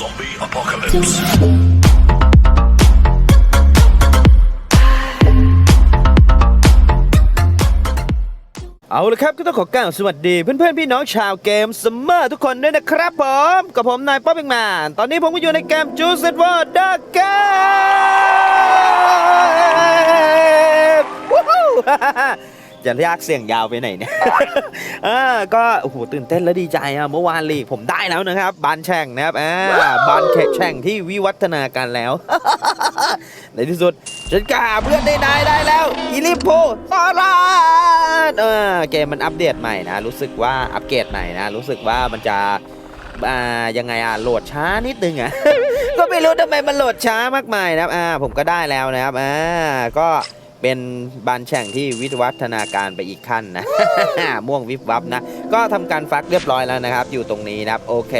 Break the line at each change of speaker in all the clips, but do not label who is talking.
Zombie apocalypse.
เอาละครับก็ต้องขอกล่าวสวัสดีเพื่อนๆ พี่น้องชาวเกมซัมเมอร์ทุกคนด้วยนะครับผม กับผมนายป๊อปเองแมนตอนนี้ผมก็อยู่ในเกมจูเซตวอร์ดักเกมวู้ฮู้ จะเรียกเสียงยาวไปไหนเนี่ยอ่าก็โอ้โหตื่นเต้นและดีใจอะเมื่อวานลีกผมได้แล้วนะครับบานแช่งนะครับอ่าบานแข่งที่วิวัฒนาการแล้ว ในที่สุดฉันกล้าเพื่อนได้นายได้แล้วอีลิปโพซาราดเออเกมมันอัปเดตใหม่นะ รู้สึกว่าอัปเกรดใหม่นะ รู้สึกว่ามันจะอ่ายังไงอะโหลดช้านิดนึงอะก็ไม่รู้ทำไมมันโหลดช้ามากมายนะครับอ่าผมก็ได้แล้วนะครับอ่าก็ เป็นบานแช่งที่วิวัฒนาการไปอีกขั้นนะ ม่วงวิบวับนะ ก็ทำการฟักเรียบร้อยแล้วนะครับ อยู่ตรงนี้นะครับ โอเค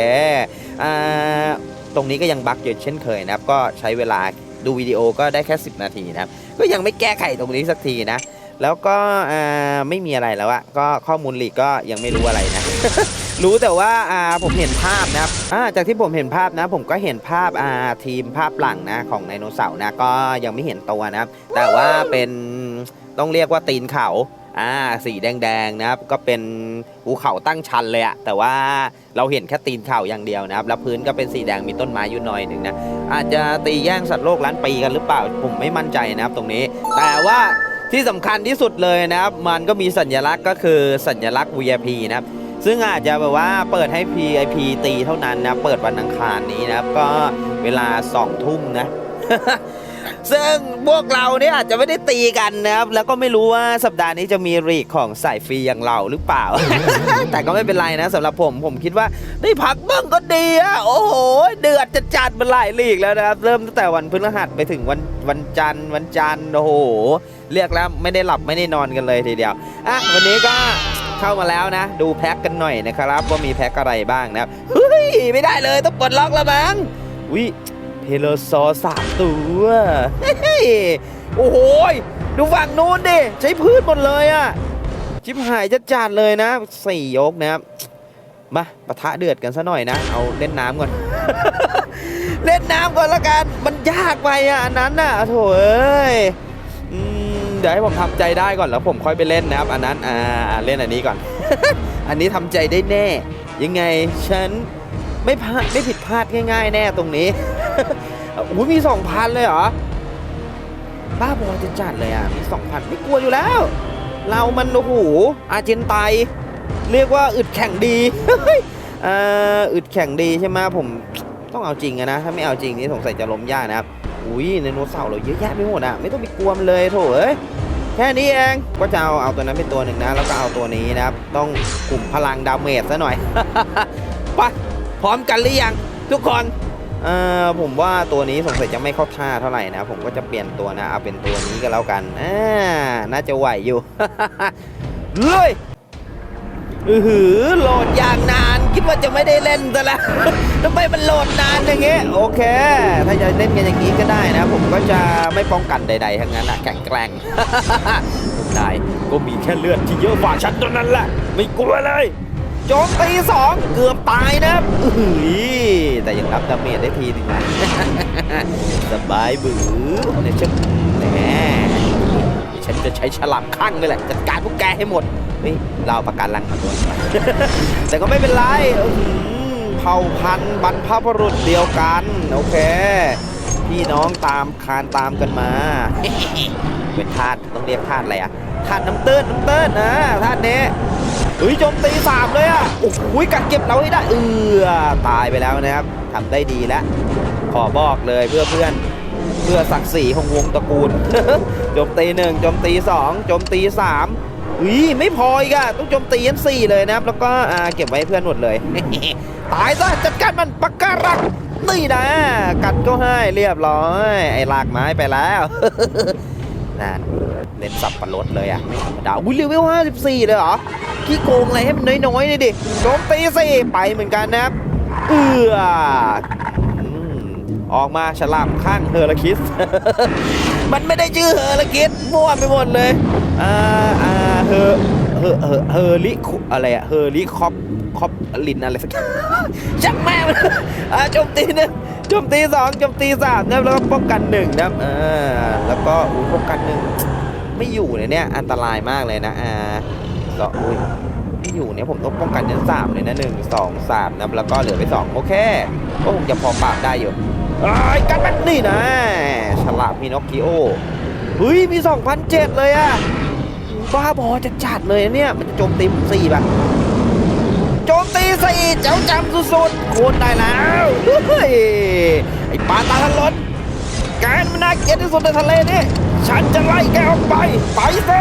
อ่าตรงนี้ก็ยังบั๊กอยู่เช่นเคยนะครับ ก็ใช้เวลาดูวิดีโอก็ได้แค่ 10 นาทีนะครับ ก็ยังไม่แก้ไขตรงนี้สักทีนะ แล้วก็อ่าไม่มีอะไรแล้วอะก็ข้อมูลลีกก็ยังไม่รู้อะไรนะ รู้แต่ว่าอ่าผมเห็นภาพนะครับอ่าจากที่ผมเห็นภาพนะ ผมก็เห็นภาพอ่าทีมภาพหลังนะของไดโนเสาร์นะก็ยังไม่เห็นตัวนะครับ แต่ว่าเป็นต้องเรียกว่าตีนเขาอ่าสีแดงๆนะครับก็เป็นภูเขาตั้งชันเลยอะแต่ว่าเราเห็นแค่ตีนเขาอย่างเดียวนะครับ แล้วพื้นก็เป็นสีแดงมีต้นไม้อยู่หน่อยหนึ่งนะอาจจะตีแย่งสัตว์โลกล้านปีกันหรือเปล่าผมไม่มั่นใจนะครับตรงนี้ แต่ว่าที่สำคัญที่สุดเลยนะครับ มันก็มีสัญลักษณ์ก็คือสัญลักษณ์ VIP นะครับ ซึ่งอาจจะแบบว่าเปิดให้ PIP ตีเท่านั้นนะ เปิดวันอังคารนี้นะครับ ก็เวลา2ทุ่มนะ ซึ่งพวกเราเนี่ยอาจจะไม่ได้ตีกันนะครับ แล้วก็ไม่รู้ว่าสัปดาห์นี้จะมีรีกของสายฟรีอย่างเราหรือเปล่า แต่ก็ไม่เป็นไรนะสำหรับผมผมคิดว่าได้พักบ้างก็ดีอะโอ้โห เดือดจะจัดมาหลายลีกแล้วนะครับ เริ่มตั้งแต่วันพฤหัสไปถึงวันวันจันทร์วันจันทร์โอ้โห เรียกแล้วไม่ได้หลับไม่ได้นอนกันเลยทีเดียวอะวันนี้ก็ เข้ามาแล้วนะ ดูแพ็กกันหน่อยนะครับว่ามีแพ็กอะไรบ้างนะครับเฮ้ยไม่ได้เลยต้องปลดล็อกแล้วมั้งวิเพโลซอสามตัวเฮ้ยโอ้โหดูฝั่งนู้นดิใช้พืชหมดเลยอะชิบหายจะจัดเลยนะสี่ยกนะครับมาปะทะเดือดกันซะหน่อยนะ เอาเล่นน้ำก่อน เล่นน้ำก่อนละกัน มันยากไปอะอันนั้นน่ะโถเอ้ย เดี๋ยวให้ผมทำใจได้ก่อนแล้วผมค่อยไปเล่นนะครับ อันนั้นอ่าเล่นอันนี้ก่อน อันนี้ทำใจได้แน่ ยังไงฉันไม่พลาดไม่ผิดพลาดง่าย ๆ แน่ตรงนี้อุ้มีสองพันเลยเหรอบ้าบอจะจัดเลยอะมีสองพันไม่กลัวอยู่แล้ว เรามันโอ้โหอาเจนไตเรียกว่าอึดแข่งดีเอ่ออึดแข่งดีใช่ไหมผมต้องเอาจริงนะถ้าไม่เอาจริงนี่สงสัยจะล้มยากนะครับ อุ้ยไดโนเสาร์เราเยอะแยะไปหมดอะไม่ต้องไปกลัวมันเลยโถเอ้ยแค่นี้เองก็จะเอาเอาตัวนั้นเป็นตัวหนึ่งนะแล้วก็เอาตัวนี้นะครับต้องกลุ่มพลังดาเมจซะหน่อยไปพร้อมกันหรือยังทุกคนเอ่อผมว่าตัวนี้สงสัยจะไม่เข้าท่าเท่าไหร่นะ ผมก็จะเปลี่ยนตัวนะเอาเป็นตัวนี้ก็แล้วกันอ่าน่าจะไหวอยู่เลย อือหือโหลดอย่างนานคิดว่าจะไม่ได้เล่นซะแล้วทำไมมันโหลดนานอย่างเงี้ยโอเค ถ้าจะเล่นกันอย่างนี้ก็ได้นะ ผมก็จะไม่ป้องกันใด ๆ ทั้งนั้นนะแข็งแกร่งได้ก็มีแค่เลือดที่เยอะกว่าฉันเท่านั้นแหละไม่กลัวเลยโจมตีสองเกือบตายนะอืแต่ยังรับดาเมจได้ทีหนึงนะสบายบือเนี่ยฉันแหม ฉันจะใช้ฉลามข้างเลยแหละจัดการพวกแกให้หมดเฮ้ยเราประกันลังมาด้วยแต่ก็ไม่เป็นไรเผ่าพันธุ์บรรพบุรุษเดียวกัน โอเค พี่น้องตามคานตามกันมา เป็นธาตุต้องเรียกธาตุอะไรอะธาตุน้ำตื้นน้ำตื้นนะธาตุนี้เฮ้ยโจมตีสามเลยอะโอ้โหกัดเก็บเราให้ได้เออตายไปแล้วนะครับทำได้ดีแล้วขอบอกเลยเพื่อเพื่อน พื่อศักดิ์ศรีของวงตระกูลโจมตีหนึ่งโจมตีสองโจมตีสามอุ้ยไม่พออีกอะต้องโจมตียันสี่เลยนะครับ แล้วก็อ่าเก็บไว้เพื่อนหมดเลย ตายซะจัดการมันปักการักนี่นะ กัดก็ให้เรียบร้อย ไอ้ลากไม้ไปแล้วนั่นเล่นสับปะรดเลยอะไม่ธรรมดาอุ้ยเลเวล54เลยเหรอขี้โกงอะไรให้มันน้อยๆเลยดิโจมตีสิไปเหมือนกันนะครับ เอือ ออกมาฉลามข้างเฮอร์ลคิส มันไม่ได้ชื่อเฮอร์ลคิสมั่วไปหมดเลย อ่าอ่าเฮอร์เฮอร์เฮอร์เฮอร์ลิคอะไรอะเฮอร์ลิคอปคอปลินอะไรสักอย่างช่างแม่มันอะโจมตีหนึ่งโจมตีสองโจมตีสามนะครับแล้วก็ป้องกันหนึ่งนะครับอ่าแล้วก็อุ้ยป้องกันหนึ่งไม่อยู่เลยเนี่ยอันตรายมากเลยนะอ่าก็อุ้ยไม่อยู่เนี่ยผมต้องป้องกันยันสามเลยนะหนึ่งสองสามนะแล้วก็เหลือไปสองโอเคก็คงจะพอปราบได้อยู่ ไอ้กันมันนี่นะฉลาดพีนอคกิโอเฮ้ยมี 2,007 เลยอะบ้าบอจะจัดเลยเนี่ย มันจะโจมตีผมสี่ป่ะโจมตีสี่เจ้าจำสุดๆโคนได้แล้วเฮ้ยไอ้ปลาตาทะลนแกมันน่าเกลียดที่สุดในทะเลนี่ฉันจะไล่แกออกไป ไปซะ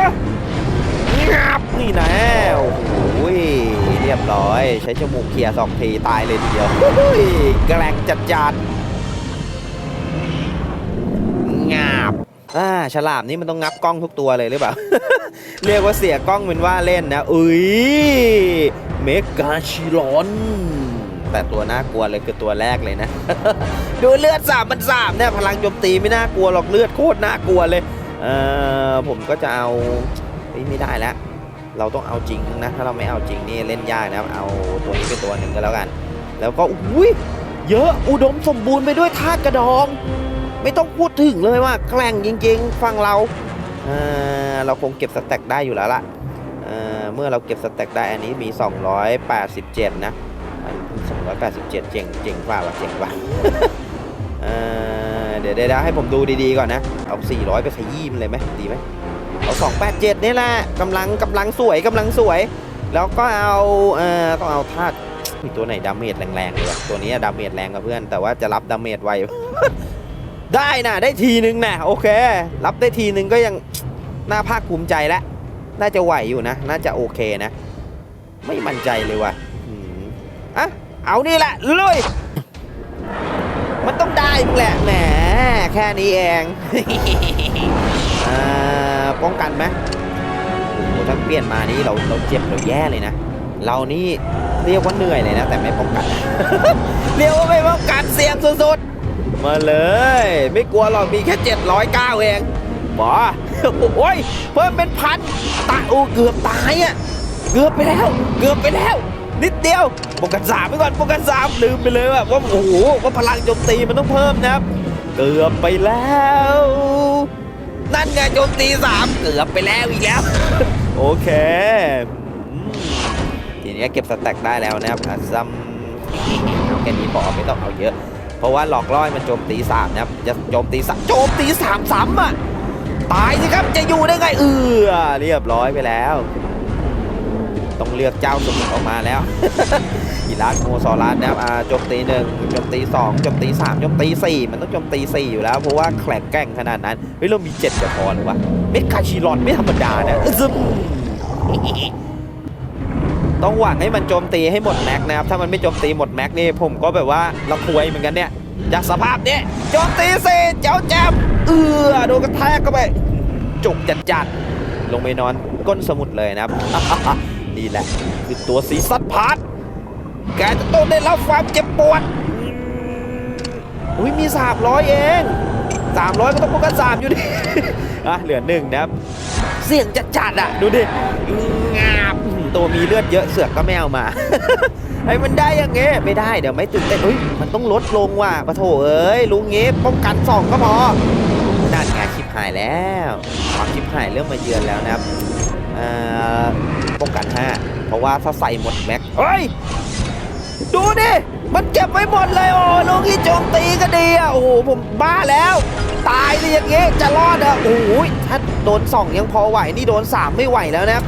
งับนี่นะโอ้โหเรียบร้อย ใช้จมูกเคลียร์สองทีตายเลยทีเดียวเฮ้ยแกล้งจัดจา อ่าฉลามนี่มันต้องงับกล้องทุกตัวเลยหรือเปล่า เรียกว่าเสียกล้องเป็นว่าเล่นนะ อุ้ยเมกาชิลอน แต่ตัวน่ากลัวเลยคือตัวแรกเลยนะ ดูเลือดสามมันสามเนี่ยพลังโจมตีไม่น่ากลัวหรอกเลือดโคตรน่ากลัวเลยเออผมก็จะเอาไม่ได้แล้วเราต้องเอาจริงนะ ถ้าเราไม่เอาจริงนี่เล่นยากนะครับ เอาตัวนี้เป็นตัวหนึ่งก็แล้วกัน แล้วก็อุ้ยเยอะอุดมสมบูรณ์ไปด้วยธาตุกระดอง ไม่ต้องพูดถึงเลยว่าแกล้งจริงๆ ฟังเราเเราคงเก็บสแต็กได้อยู่แล้วล่ะเเมื่อเราเก็บสแต็กได้อันนี้มี 287 นะอัน287 เจ๋งเจ๋งกว่าว่ะเจ๋งกว่าเอ่อเดี๋ยวเดี๋ยวให้ผมดูดีๆก่อนนะ เอา 400 ไปขยี้มันเลยไหมดีไหมเอา 287 นี่แหละกำลังกำลังสวยกำลังสวย แล้วก็เอาเอ่อต้องเอาธาตุมีตัวไหนดาเมจแรงๆเลยตัวนี้ดาเมจแรงกับเพื่อน แต่ว่าจะรับดาเมจไว ได้นะได้ทีนึงนะโอเค รับได้ทีนึงก็ยังน่าภาคภูมิใจแล้วน่าจะไหวอยู่นะ น่าจะโอเคนะ ไม่มั่นใจเลยว่ะอะเอานี่แหละลุยมันต้องได้มึงแหละแหมแค่นี้เองอ่าป้องกันไหมโอ้โหถ้าเปลี่ยนมานี่เราเราเจ็บเราแย่เลยนะเรานี่เรียกว่าเหนื่อยเลยนะ แต่ไม่ป้องกัน เรียกว่าไม่ป้องกันเสี่ยงสุดๆ มาเลย ไม่กลัวหรอกมีแค่709เองหมอโอ้ยเพิ่มเป็นพันตาอูเกือบตายอะเกือบไปแล้ว เกือบไปแล้ว นิดเดียวปกันสามไปก่อนปกันสามลืมไปเลยว่าว่าโอ้โหว่าพลังโจมตีมันต้องเพิ่มนะครับเกือบไปแล้ว นั่นไงโจมตีสามเกือบไปแล้วอีกแล้ว โอเคทีนี้เก็บสแต็กได้แล้วนะครับซัมเอาแค่นี้พอไม่ต้องเอาเยอะ เพราะว่าหลอกล่อให้มันโจมตีสามนะครับจะโจมตีสามโจมตีสามซ้ำอะตายสิครับจะอยู่ได้ไงเออเรียบร้อยไปแล้ว ต้องเลือกเจ้าสมุทรออกมาแล้วอีรัสโมซอรัสนะครับอ่าโจมตีหนึ่งโจมตีสองโจมตีสามโจมตีสี่มันต้องโจมตีสี่อยู่แล้วเพราะว่าแข็งแกร่งขนาดนั้นเฮ้ยเรามีเจ็ดจะพอหรือวะเมกาชิรอนไม่ธรรมดานะซึม ต้องหวังให้มันโจมตีให้หมดแม็กนะครับ ถ้ามันไม่โจมตีหมดแม็กนี่ผมก็แบบว่าละควยเหมือนกันเนี่ย จากสภาพนี้โจมตีสิเจ้าแจมเอือโดนกระแทกเข้าไป จุกจัดจัดลงไปนอนก้นสมุดเลยนะครับนี่แหละ คือตัวสีสัตพาร์ทแกจะต้องได้รับความเจ็บปวดอุ้ยมี300เอง300ก็ต้องป้องกัน3อยู่ดิอะเหลือหนึ่งนะครับ เสี่ยงจัดจัดอะ ดูดิงาบ ตัวมีเลือดเยอะเสือกก็ไม่เอามา ให้มันได้อย่างเงี้ยไม่ได้เดี๋ยวไม่ตื่นเต้นเฮ้ยมันต้องลดลงว่ะปะโถเอ้ยลุงเงี้ป้องกันสองก็พอนั่นไงชิบหายแล้วความชิบหายเริ่มมาเยือนแล้วนะครับป้องกันห้าเพราะว่าถ้าใส่หมดแม็กเฮ้ยดูดิมันเก็บไว้หมดเลยโอ้ลุงงี้โจมตีก็ดีอะโอ้โหผมบ้าแล้ว ตายเลยอย่างเงี้ยจะรอดอะโอ้โหถ้าโดนสองยังพอไหวนี่โดนสามไม่ไหวแล้วนะครับ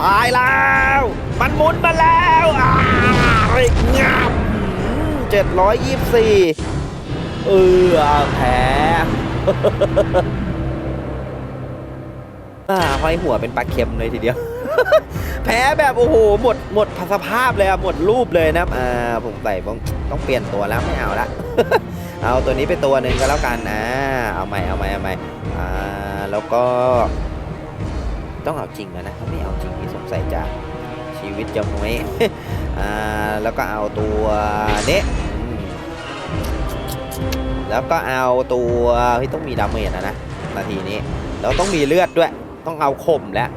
ตายแล้ว มันหมุนมาแล้วอ้าวงับเจ็ดร้อยยี่สี่เออแพ้อ่าห้อยหัวเป็นปลาเค็มเลยทีเดียว แพ้แบบโอ้โห หมดหมดสภาพเลยอะหมดรูปเลยนะอ่าผมใส่ต้องต้องเปลี่ยนตัวแล้วไม่เอาละเอาตัวนี้ไปตัวหนึ่งก็แล้วกันอ่าเอาใหม่เอาใหม่เอาใหม่อ่าแล้วก็ ต้องเอาจริงแล้วนะถ้าไม่เอาจริง สงสัยจะชีวิตจะไม่อ่าแล้วก็เอาตัวเนี้ยแล้วก็เอาตัวเฮ้ยต้องมีดาเมจนะนะนาทีนี้แล้วต้องมีเลือดด้วย ต้องเอาข่มแล้ว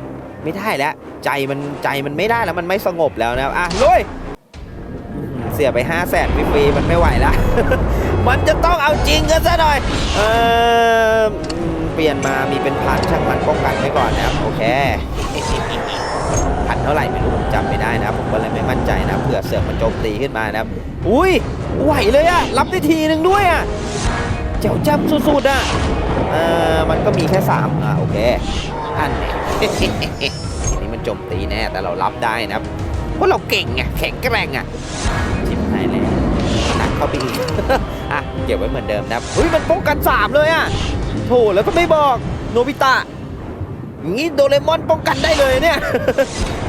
ไม่ได้แล้ว ใจมันใจมันไม่ได้แล้วมันไม่สงบแล้วนะอะลุยเสียไป5 0 0แสนฟรีมันไม่ไหวและมันจะต้องเอาจริงกันซะหน่อย เอออืมเปลี่ยนมามีเป็นพันช่างมันป้องกันไว้ก่อนนะครับ โอเค เท่าไหร่ไม่รู้ผมจำไม่ได้นะผมก็เลยไม่มั่นใจนะเผื่อเสือกมันโจมตีขึ้นมานะครับอุ้ยไหวเลยอะรับได้ทีหนึ่งด้วยอะเจ๋วจ้ำสุดๆอะเออมันก็มีแค่สามอะโอเคอันนี่ยทีนี้มันโจมตีแน่แต่เรารับได้นะครับเพราะเราเก่งไงแข็งแกร่งอะชิบหายเลยหนักเข้าไปอีกอะเก็บไว้เหมือนเดิมนะเฮ้ยมันป้องกันสามเลยอะโถแล้วก็ไม่บอกโนบิตะ งนี้โดเรมอนป้องกันได้เลยเนี่ย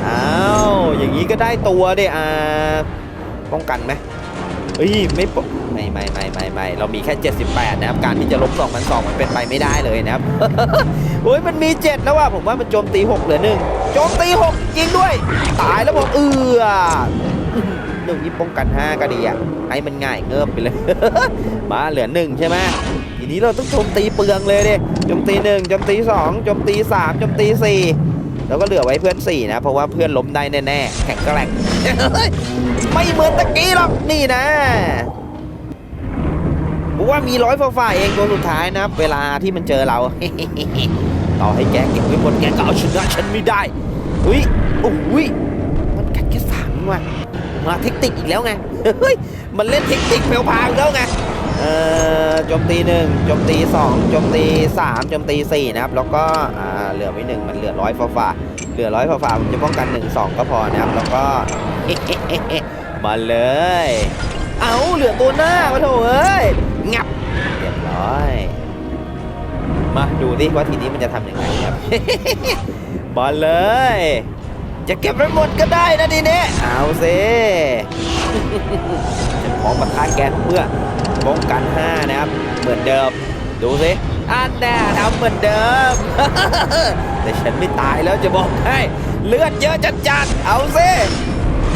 อ้าวอย่างนี้ก็ได้ตัวเดอ่าป้องกันไหมเฮ้ยไม่ป้องไม่ไม่ไม่ไม่ไม่เรามีแค่ 78 นะครับ การที่จะลบ2 0 0มันเป็นไปไม่ได้เลยนะครับโอ้ยมันมี 7 แล้วว่ะผมว่ามันโจมตี 6 เหลือหนึ่งโจมตี 6 จริงด้วย ตายแล้วผมเอือหนึ่งนี่ป้องกัน 5 ก็ดีอะให้มันง่ายเงิบไปเลย มาเหลือหนึ่งใช่ไหม ทีนี้เราต้องโจมตีเปลืองเลยดิโจมตีหนึ่งโจมตีสองโจมตีสามโจมตีสี่แล้วก็เหลือไว้เพื่อนสี่นะ เพราะว่าเพื่อนล้มได้แน่ๆแข็งแกร่งไม่เหมือนตะกี้หรอกนี่นะผมว่ามีร้อยฝ่าเองตัวสุดท้ายนะเวลาที่มันเจอเราต่อให้แกเก็บไว้หมดแกก็เอาชนะฉันไม่ได้อุ้ยโอ้ยมันกัดแค่สามว่ะมาเทคนิคอีกแล้วไงเฮ้ยมันเล่นเทคนิคเพลวพางแล้วไง เอ่อโจมตีหนึ่งโจมตีสองโจมตีสามโจมตีสี่นะครับ แล้วก็อ่าเหลือไว้หนึ่งมันเหลือร้อยฝ่าๆเหลือร้อยฝ่าๆผมจะป้องกันหนึ่งสองก็พอนะครับ แล้วก็มาเลย เอาเหลือตัวหน้ามาโถเอ้ยงับเรียบร้อย มาดูดิว่าทีนี้มันจะทำยังไงครับมาเลย จะเก็บไว้หมดก็ได้นะทีนี้เอาสิฉันพร้อมมาท้าแกเพื่อ ป้องกัน5นะครับ เหมือนเดิม ดูสิอันแน่ทำเหมือนเดิม แต่ฉันไม่ตายแล้วจะบอกให้เลือดเยอะจัดๆเอาสิ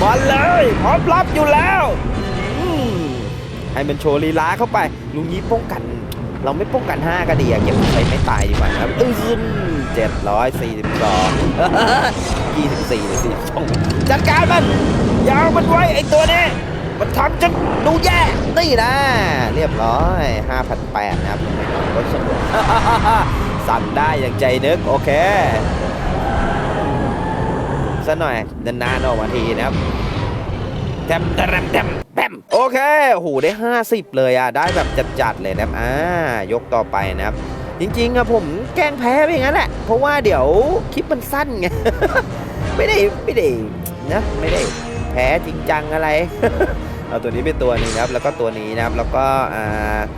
มาเลยพร้อมรับอยู่แล้วให้มันโชว์ลีลาเข้าไปลุงนี้ป้องกัน เราไม่ป้องกัน 5 ก็ดีอะเก็บไปไม่ตายดีกว่าครับอืมเจ็ดร้อยสี่สิบสองยี่สิบสี่หรือสี่ช่องจัดการมันอยาวมันไว้ไอตัวนี้ มันทำจนดูแย่ นี่นะ เรียบร้อย 5,800นะครับไม่น้อยก็สนุกสั่งได้อย่างใจนึก โอเคซะหน่อยนานๆออกมาทีนะครับแทมแทมแทมแทมโอเคโอ้หได้ 50 เลยอะ ได้แบบจัดๆเลยนะครับอ่ายกต่อไปนะครับ จริงๆอะผมแกล้งแพ้ไปองนั้นแหละ เพราะว่าเดี๋ยวคลิปมันสั้นไง ไม่ได้ ไม่ได้นะ ไม่ได้แพ้จริงจังอะไร เอาตัวนี้เป็นตัวนึงนะครับ แล้วก็ตัวนี้นะครับ แล้วก็อ่า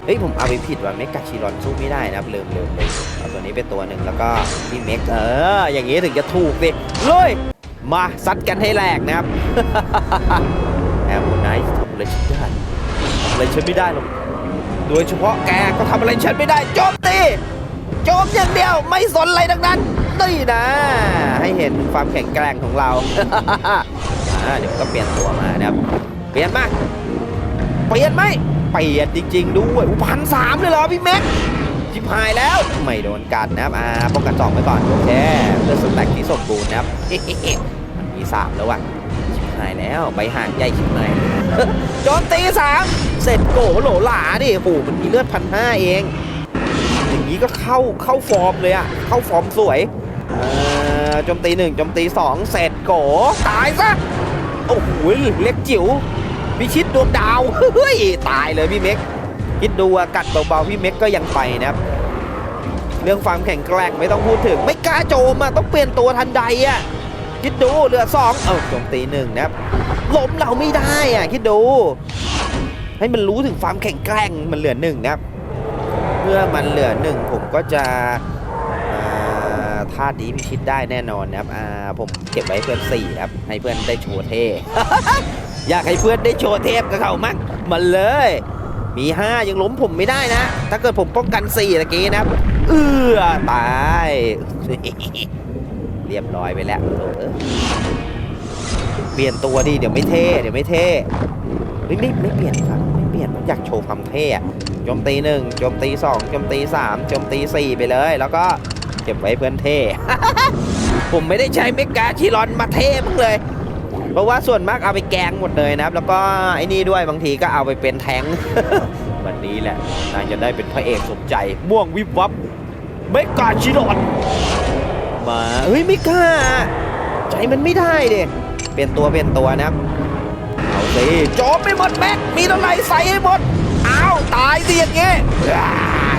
เฮ้ยผมเอาไปผิดว่ะเมกาชิรอนสู้ไม่ได้นะครับลืมลืมลืมเอาตัวนี้เป็นตัวหนึ่งแล้วก็พี่เมกเออ อย่างนี้ถึงจะถูกสิเลยมาซัดกันให้แหลกนะครับแอมโมไนท์ทำอะไรฉันได้ทำอะไรฉันไม่ได้หรอกโดยเฉพาะแกก็ทำอะไรฉันไม่ได้โจมตีโจมอย่างเดียวไม่สนอะไรทั้งนั้นนี่นะ ให้เห็นความแข็งแกร่งของเราอ่าเดี๋ยวก็เปลี่ยนตัวมานะครับ เปลี่ยนมาเปลี่ยนไหมเปลี่ยนจริง ๆ ด้วยพันสามเลยเหรอพี่แม็กชิบหายแล้วไม่โดนกัดนะครับอ่าป้องกันสองไว้ก่อนโอเคเลือดสแต็กที่สมบูรณ์นะครับมันมีสามแล้วว่ะชิบหายแล้วใบห่างใหญ่ชิบหายโจมตีสามเสร็จโกโหลหลาดิโอ้โหมันมีเลือดพันห้าเอง อย่างนี้ก็เข้าเข้าฟอร์มเลยอะเข้าฟอร์มสวยเอ่อโจมตีหนึ่งโจมตีสองเสร็จโกตายซะโอ้โหเล็กจิ๋ว พิชิตดวงดาวเฮ้ยตายเลยพี่เม็กคิดดูอะกัดเบาๆพี่เม็กก็ยังไปนะครับ เรื่องความแข็งแกร่งไม่ต้องพูดถึง ไม่กล้าโจมอะต้องเปลี่ยนตัวทันใดอะคิดดูเหลือสองเออโจมตีหนึ่งนะครับล้มเราไม่ได้อะคิดดู ให้มันรู้ถึงความแข็งแกร่งมันเหลือหนึ่งนะครับเมื่อมันเหลือหนึ่งผมก็จะาท่าดีพิชิตได้แน่นอนนะครับ อ่า ผมเก็บไว้เพื่อนสี่ครับ ให้เพื่อนได้โชว์เท อยากให้เพื่อนได้โชว์เทพกับเขามั้งมาเลย มี 5 ยังล้มผมไม่ได้นะ ถ้าเกิดผมป้องกัน4ตะกี้นะครับ เอือตาย เรียบร้อยไปแล้วเอ้ยเปลี่ยนตัวดิเดี๋ยวไม่เท่เดี๋ยวไม่เท่เฮ้ยไม่ไม่เปลี่ยนครับไม่เปลี่ยนผมอยากโชว์ความเท่อะโจมตีหนึ่งโจมตีสองโจมตีสามโจมตีสี่ไปเลย แล้วก็ เก็บไว้เพื่อนเท่ ผมไม่ได้ใช้เมกาชิรอนมาเท่มึงเลย เพราะว่าส่วนมากเอาไปแกงหมดเลยนะครับ แล้วก็ไอ้นี่ด้วยบางทีก็เอาไปเป็นแทงวันนี้แหละนายจะได้เป็นพระเอกสมใจ ม่วงวิบวับไม่กาชิดอนมาเฮ้ยไม่กล้าใจมันไม่ได้ดิเปลี่ยนตัวเปลี่ยนตัวนะครับเอาสิจมไม่หมดแม็กมีเท่าไหร่ใส่ให้หมดอ้าวตายสิอย่างเงี้ย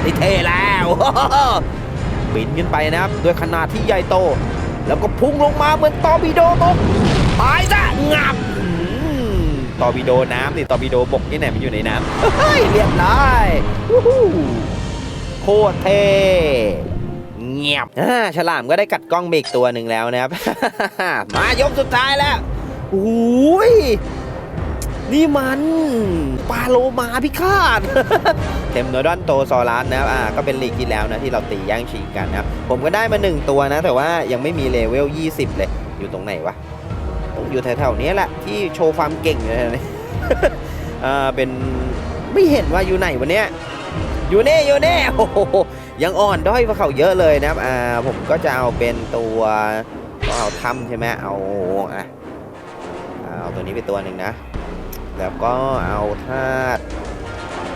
นี่เท่แล้ว บินขึ้นไปนะครับด้วยขนาดที่ใหญ่โต แล้วก็พุ่งลงมาเหมือนตอร์ปิโดตกตายซะงับตอร์ปิโดน้ำนี่ตอร์ปิโดบกที่ไหนมันอยู่ในน้ำเฮ้ยเรียบร้อยโคตรเท่เงียบอ่าฉลามก็ได้กัดกล้องเบรกตัวหนึ่งแล้วนะครับ มายกสุดท้ายแล้วโอ้ย นี่มันปลาโลมาพิฆาต เทมโนดอนโตซอรัสนะครับอ่าก็เป็นลีกที่แล้วนะที่เราตีแย่งชิงกันนะครับ ผมก็ได้มาหนึ่งตัวนะ แต่ว่ายังไม่มีเลเวล 20 เลย อยู่ตรงไหนวะ อยู่แถวๆนี้แหละที่โชว์ความเก่งอยู่นี้อ่าเป็นไม่เห็นว่าอยู่ไหนวันเนี้ยอยู่เน่อยู่เน่โอ้โหยังอ่อนด้อยกว่าเขาเยอะเลยนะครับอ่าผมก็จะเอาเป็นตัวเอาถ้ำใช่ไหมเอาอะเอาตัวนี้ไปตัวหนึ่งนะ แล้วก็เอาธาตุ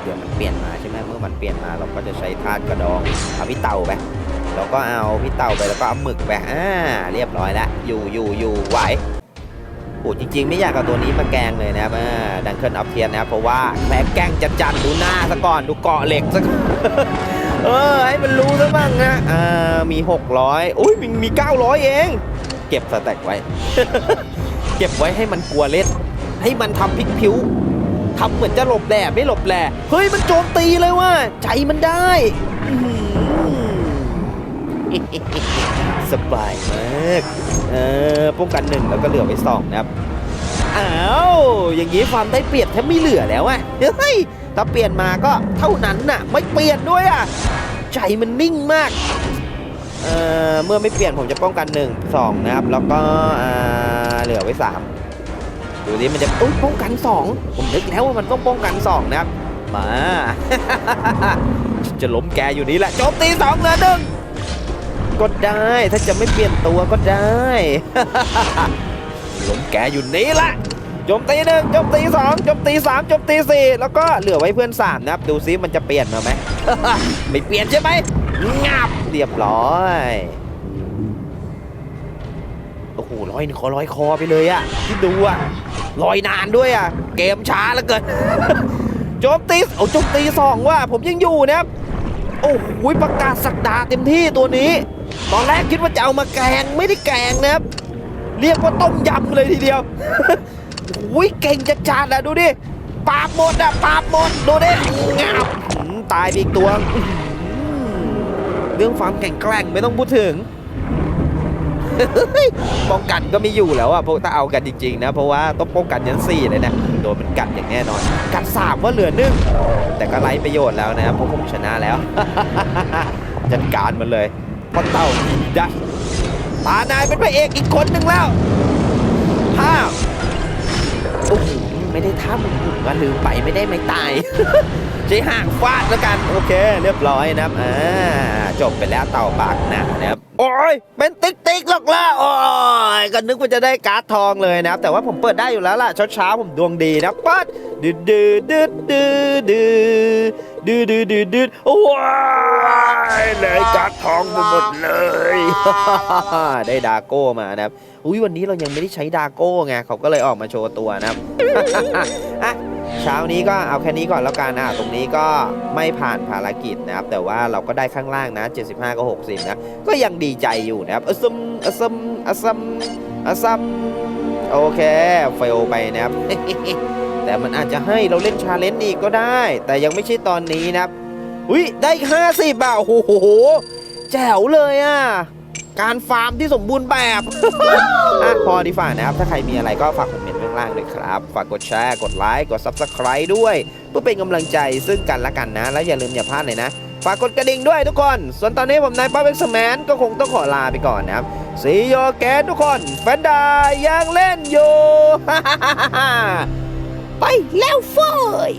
เดี๋ยวมันเปลี่ยนมาใช่ไหมเมื่อมันเปลี่ยนมาเราก็จะใช้ธาตุกระดองเอาพี่เต่าไปเราก็เอาพี่เต่าไปแล้วก็เอาหมึกไปอ่าเรียบร้อยแล้วอยู่อยู่อยู่ไหวโอ้จริง ๆ ไม่อยากเอาตัวนี้มาแกงเลยนะครับดังเคิลออฟเทียนนะครับเพราะว่าแพ้แกงจัดจัดดูหน้าซะก่อนดูเกาะเหล็กซะก่อนเออให้มันรู้ซะบ้างนะอ่ามี 600อุ้ยมีมี 900 เอง เก็บสแต็กไว้ เก็บไว้ให้มันกลัวเล่น ให้มันทำพลิกผิวทำเหมือนจะหลบแหล่ไม่หลบแหล่เฮ้ยมันโจมตีเลยว่ะใจมันได้สบายมากเออป้องกันหนึ่งแล้วก็เหลือไว้สองนะครับอ้าวอย่างนี้ความได้เปรียบแทบไม่เหลือแล้วอะเฮ้ยถ้าเปลี่ยนมาก็เท่านั้นน่ะ ไม่เปลี่ยนด้วยอะใจมันนิ่งมากเอ่อเมื่อไม่เปลี่ยนผมจะป้องกันหนึ่งสองนะครับ แล้วก็อ่าเหลือไว้สาม ดูดิมันจะอุ้ยป้องกันสองผมนึกแล้วว่ามันต้องป้องกันสองนะครับ มา จะล้มแกอยู่นี่แหละโจมตีสองเหลือหนึ่งก็ได้ถ้าจะไม่เปลี่ยนตัวก็ได้ล้มแกอยู่นี่แหละจมตีหนึ่งจมตีสองจมตีสามจมตีสี่แล้วก็เหลือไว้เพื่อนสามนะครับ ดูซิมันจะเปลี่ยนมาไหมไม่เปลี่ยนใช่ไหมงับเรียบร้อย โอ้โหร้อยคอร้อยคอไปเลยอะที่ดูอะลอยนานด้วยอะเกมช้าเหลือเกินโจมตีเอาโจมตีสองว่ะผมยังอยู่นะครับโอ้โหประกาศสักดาเต็มที่ตัวนี้ ตอนแรกคิดว่าจะเอามาแกงไม่ได้แกงนะครับ เรียกว่าต้มยำเลยทีเดียวโอ้ยเก่งจัดจัดอะดูดิปาบหมดอะปาบหมดดูดิงับตายไปอีกตัว เรื่องความแข็งแกร่งไม่ต้องพูดถึง ป้องกันก็ไม่อยู่แล้วอะพวกถ้าเอากันจริงๆนะ เพราะว่าต้องป้องกันยันสี่เลยนะโดนมันกัดอย่างแน่นอน กัดสามว่าเหลือหนึ่งแต่ก็ไร้ประโยชน์แล้วนะครับเพราะผมชนะแล้ว จัดการมันเลยพราะเต่าดัชตานายเป็นพระเอกอีกคนหนึ่งแล้วภาพโอ้โหไม่ได้ท่ามุนๆว่าลืมไปไม่ได้ไม่ตาย ใช้ห่างฟาดแล้วกันโอเค เรียบร้อยนะครับอ่าจบไปแล้วเต่าปากหนานะครับโอ้ยเป็นติ๊กติ๊กหรอกล่ะโอ้ยก็นึกว่าจะได้การ์ดทองเลยนะครับ แต่ว่าผมเปิดได้อยู่แล้วล่ะเช้าๆผมดวงดีนะปัดดืดดืดดืดดืดดืดดืดดืดดืดดืดว้ายเลยการ์ดทองไปหมดเลยได้ดาโก้มานะครับอุ้ยวันนี้เรายังไม่ได้ใช้ดาโก้ไงเขาก็เลยออกมาโชว์ตัวนะครับอะ เช้านี้ก็เอาแค่นี้ก่อนแล้วกันอะตรงนี้ก็ไม่ผ่านภารกิจนะครับ แต่ว่าเราก็ได้ข้างล่างนะ 75กับ60นะก็ยังดีใจอยู่นะครับอซัมอซัมอซัมอซัมโอเคเฟลไปนะครับ แต่มันอาจจะให้เราเล่นชาเลนจ์อีกก็ได้ แต่ยังไม่ใช่ตอนนี้นะครับอุ้ยได้50บาทโอ้โหแจ๋วเลยอะการฟาร์มที่สมบูรณ์แบบอะพอดีฝ่านะครับ ถ้าใครมีอะไรก็ฝากคอมเมนต์างล่างด้วยครับ ฝากกดแชร์ กดไลค์ กด Subscribe ด้วย เพื่อเป็นกำลังใจซึ่งกันและกันนะ แล้วอย่าลืมอย่าพลาดเลยนะ ฝากกดกระดิ่งด้วยทุกคน ส่วนตอนนี้ผมนายป้าเบ็กสแมนก็คงต้องขอลาไปก่อนนะครับสีโยแกนทุกคนแฟนดายังเล่นอยู่ ไปแล้วเฟย